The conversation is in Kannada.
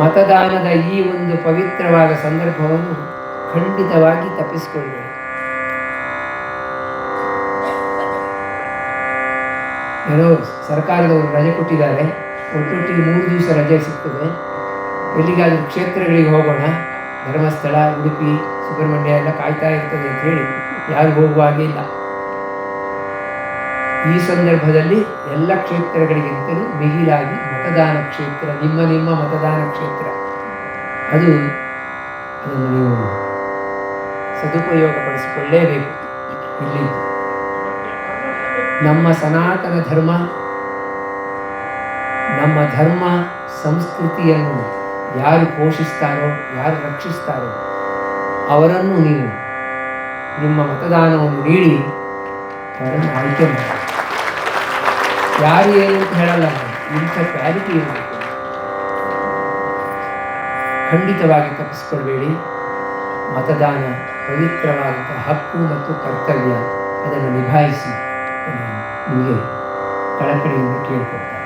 ಮತದಾನದ ಈ ಒಂದು ಪವಿತ್ರವಾದ ಸಂದರ್ಭವನ್ನು ಖಂಡಿತವಾಗಿ ತಪ್ಪಿಸಿಕೊಳ್ಳಬೇಡಿ ಏನೋ ಸರ್ಕಾರದವರು ರಜೆ ಕೊಟ್ಟಿದ್ದಾರೆ. ಒಟ್ಟೊಟ್ಟಿಗೆ ಮೂರು ದಿವಸ ರಜೆ ಸಿಗ್ತದೆ. ಎಲ್ಲಿಗಾದರೂ ಕ್ಷೇತ್ರಗಳಿಗೆ ಹೋಗೋಣ. ಧರ್ಮಸ್ಥಳ, ಉಡುಪಿ, ಸುಬ್ರಹ್ಮಣ್ಯ ಎಲ್ಲ ಕಾಯ್ತಾ ಇರ್ತದೆ ಅಂತ ಹೇಳಿ ಯಾರು ಹೋಗುವ ಹಾಗೆ ಇಲ್ಲ. ಈ ಸಂದರ್ಭದಲ್ಲಿ ಎಲ್ಲ ಕ್ಷೇತ್ರಗಳಿಗಿಂತಲೂ ಮಿಗಿಲಾಗಿ ಮತದಾನ ಕ್ಷೇತ್ರ, ನಿಮ್ಮ ನಿಮ್ಮ ಮತದಾನ ಕ್ಷೇತ್ರ. ಅದು ಅದನ್ನು ನೀವು ಸದುಪಯೋಗಪಡಿಸಿಕೊಳ್ಳೇಬೇಕು. ಇಲ್ಲಿ ನಮ್ಮ ಸನಾತನ ಧರ್ಮ, ನಮ್ಮ ಧರ್ಮ ಸಂಸ್ಕೃತಿಯನ್ನು ಯಾರು ಪೋಷಿಸ್ತಾರೋ, ಯಾರು ರಕ್ಷಿಸ್ತಾರೋ, ಅವರನ್ನು ನೀವು ನಿಮ್ಮ ಮತದಾನವನ್ನು ನೀಡಿ ಅವರನ್ನು ಆಯ್ಕೆ ಮಾಡಿ. ಯಾರು ಏನು ಹೇಳಲ್ಲ. ಇಂಥ ಕ್ಲಾರಿಟಿ ಇರಬೇಕು ಖಂಡಿತವಾಗಿ ತಪ್ಪಿಸ್ಕೊಳ್ಬೇಡಿ. ಮತದಾನ ಪವಿತ್ರವಾದಂಥ ಹಕ್ಕು ಮತ್ತು ಕರ್ತವ್ಯ ಅದನ್ನು ನಿಭಾಯಿಸಿ ನಿಮಗೆ ಕಳಕಳಿಯಿಂದ ಕೇಳಿಕೊಡ್ತೇನೆ